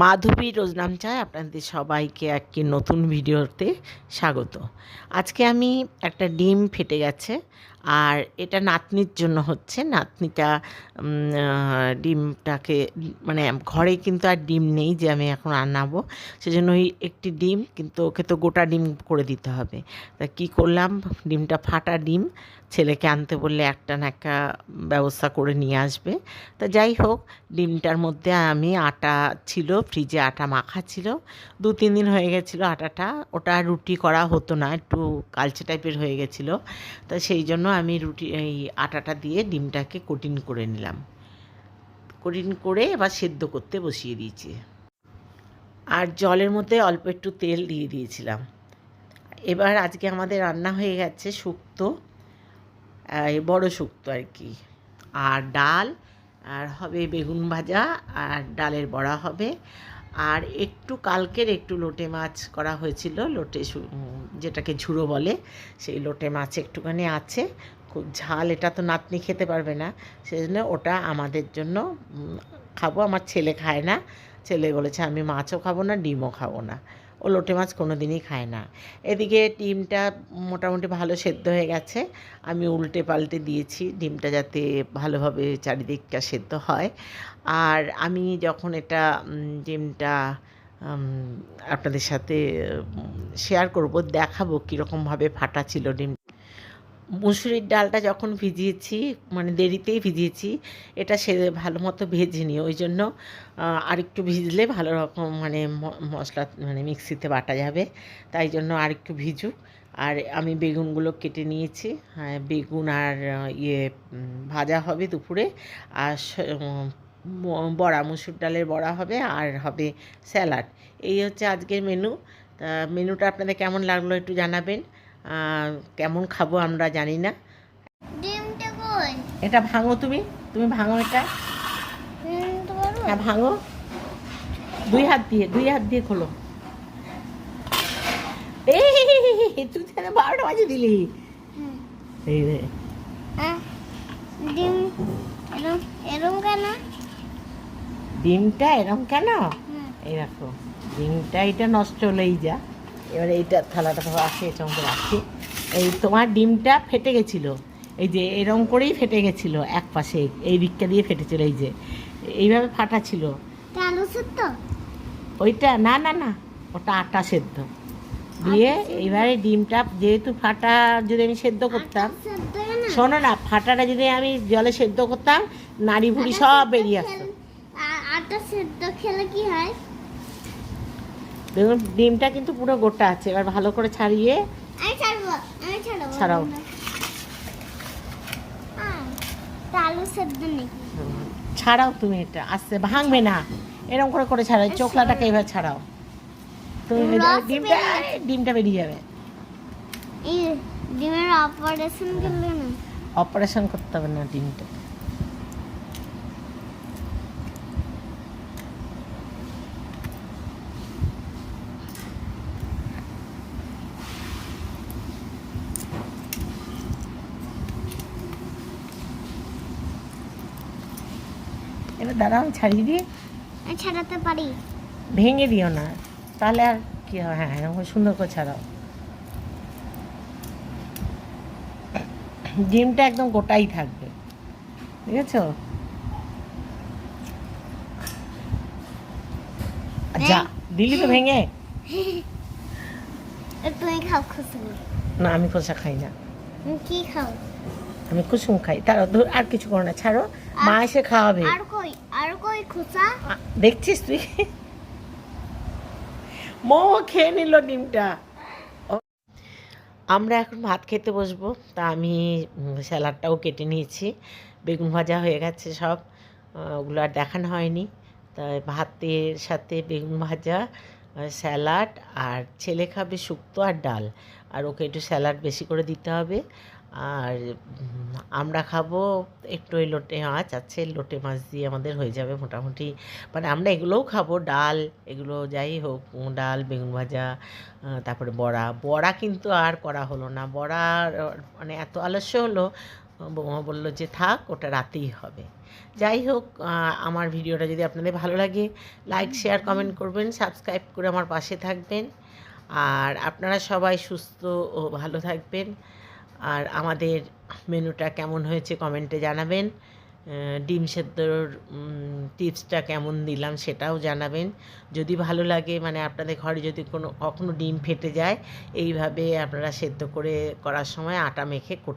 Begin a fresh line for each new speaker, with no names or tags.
মাধবী রোজনাম চায় আপনাদের সবাইকে একটি নতুন ভিডিওতে স্বাগত। আজকে আমি একটা ডিম ফেটে গেছে আর এটা নাতনির জন্য হচ্ছে। নাতনিটা ডিমটাকে মানে ঘরে কিন্তু আর ডিম নেই যে আমি এখন আনাবো। সেজন্য ওই একটি ডিম, কিন্তু ওকে তো গোটা ডিম করে দিতে হবে। তা কী করলাম? ডিমটা ফাটা ডিম, ছেলেকে আনতে বললে একটা না একটা ব্যবস্থা করে নিয়ে আসবে। তা যাই হোক, ডিমটার মধ্যে আমি আটা ছিল ফ্রিজে আটা মাখা ছিল। দু, তিন দিন হয়ে গেছিল আটাটা। ওটা রুটি করা হতো না, একটু কালচে টাইপের হয়ে গেছিল। তা সেই জন্য আমি রুটি, এই আটাটা দিয়ে ডিমটাকে কোটিন করে নিলাম। কোটিন করে এবার সেদ্ধ করতে বসিয়ে দিয়েছি। আর জলের মধ্যে অল্প একটু তেল দিয়ে দিয়েছিলাম। এবার আজকে আমাদের রান্না হয়ে গেছে শুক্তো বড় শুক্তো আর কি। আর ডাল আর হবে বেগুন ভাজা আর ডালের বড়া হবে। আর একটু কালকের একটু লোটে মাছ করা হয়েছিল, লোটে যেটাকে ঝুড়ো বলে, সেই লোটে মাছ একটুখানি আছে। খুব ঝাল, এটা তো নাতনি খেতে পারবে না। সেই জন্য ওটা আমাদের জন্য খাব। আমার ছেলে খায় না। ছেলে বলেছে, আমি মাছও খাব না, ডিমও খাব না। ও লোটে মাছ কোনো দিনই খায় না। এদিকে ডিমটা মোটামুটি ভালো সেদ্ধ হয়ে গেছে। আমি উল্টে পাল্টে দিয়েছি ডিমটা যাতে ভালোভাবে চারিদিকটা সেদ্ধ হয়। আর আমি যখন এটা ডিমটা আপনাদের সাথে শেয়ার করব, দেখাবো কীরকমভাবে ফাটা ছিল ডিম মুসুরির ডালটা যখন ভিজিয়েছি মানে দেরিতেই ভিজিয়েছি, এটা সে ভালো মতো ভেজিনি। ওই জন্য আর একটু ভিজলে ভালো রকম মানে মশলা মানে মিক্সিতে বাটা যাবে। তাই জন্য আরেকটু ভিজুক আর আমি বেগুনগুলো কেটে নিয়েছি। হ্যাঁ বেগুন আর ইয়ে ভাজা হবে দুপুরে। আর বড়া, মুসুর ডালের বড়া হবে আর হবে স্যালাড। এই হচ্ছে আজকের মেনু তা মেনুটা আপনাদের কেমন লাগল একটু জানাবেন। কেমন খাব আমরা জানি না। এটা ভাঙো তুমি। তুমি ভাঙো এটা। হ্যাঁ ভাঙো। দুই হাত দিয়ে দুই হাত দিয়ে খোলো। এই তুই তাহলে বারোটা বাজে দিলি।
হুম।
এই রে।
ডিম এরম কেন?
ডিমটা এরম কেন? দেখো ডিমটা এটা নষ্ট হলেই যা। এবারে এইটা থালাটা তো আসে এটা মধ্যে রাখি। এই তোমার ডিমটা ফেটে গেছিল। এই যে এরম করেই ফেটে গেছিল এক পাশে এই দিকটা দিয়ে ফেটেছিল এই যে। এইভাবে ফাটা ছিল।
আলু সেদ্ধ?
ওইটা না না না ওটা আটা সেদ্ধ। দিয়ে এইবারে ডিমটা যেহেতু ফাটা যদি আমি সেদ্ধ করতাম শোনো না ফাটাটা যদি আমি জলে সেদ্ধ করতাম নাড়ি ভুড়ি সব বেরিয়ে আসতো।
আটা সেদ্ধ খেলে কি হয়?
দেখুন ডিমটা কিন্তু পুরো গোটা আছে। এবার ভালো করে ছাড়িয়ে ছাড়াও। ছাড়াও তুমি এটা আস্তে ভাঙবে না। এরকম করে করে ছাড়াও চোখলাটাকে এবার ছাড়াও। তুমি ডিমটা ডিমটা বেরিয়ে যাবে।
ডিমের অপারেশন করলে না।
অপারেশন করতে হবে না ডিমটা এবার দাঁড়াও ছাড়িয়ে দিয়ে
ছাড়াতে পারি।
ভেঙে দিও না। তাহলে আর কি হবে? হ্যাঁ এরকম করে সুন্দর করে ছাড়াও। ডিমটা একদম গোটাই থাকবে। ঠিক আছে যা দিলি তো ভেঙে?
তুমি খাও
না আমি খোসা খাই না।
কি খাও?
আমি কুসুম খাই। তার ধর আর কিছু করো না ছাড়ো। মা এসে খাওয়াবে।
আর কই? আর কই খোসা
দেখছিস তুই? মো খেয়ে নিল ডিমটা। আমরা এখন ভাত খেতে বসবো। তা আমি স্যালাডটাও কেটে নিয়েছি। বেগুন ভাজা হয়ে গেছে সব। ওগুলো আর দেখানো হয়নি। তাই ভাতের সাথে বেগুন ভাজা স্যালাড আর ছেলে খাবে শুক্তো আর ডাল। আর ওকে একটু স্যালাড বেশি করে দিতে হবে। আর আমরা খাব একটু ওই লোটে মাছ, আছে লোটে মাছ দিয়ে আমাদের হয়ে যাবে মোটামুটি। মানে আমরা এগুলোও খাব, ডাল, এগুলো যাই হোক ডাল, বেগুন ভাজা তারপরে বড়া। বড়া কিন্তু আর করা হলো না। বড়া মানে এত আলস্য হলো, বৌমা বলল যে থাক, ওটা রাতেই হবে। যাই হোক আমার ভিডিওটা যদি আপনাদের ভালো লাগে, লাইক, শেয়ার, কমেন্ট করবেন, সাবস্ক্রাইব করে আমার পাশে থাকবেন। আর আপনারা সবাই সুস্থ ও ভালো থাকবেন। আর আমাদের মেনুটা কেমন হয়েছে কমেন্টে জানাবেন। ডিম সেদ্ধর টিপসটা কেমন দিলাম সেটাও জানাবেন। যদি ভালো লাগে মানে আপনাদের ঘরে যদি কোনো কখনো ডিম ফেটে যায়, এইভাবে আপনারা সেদ্ধ করে করার সময় আটা মেখে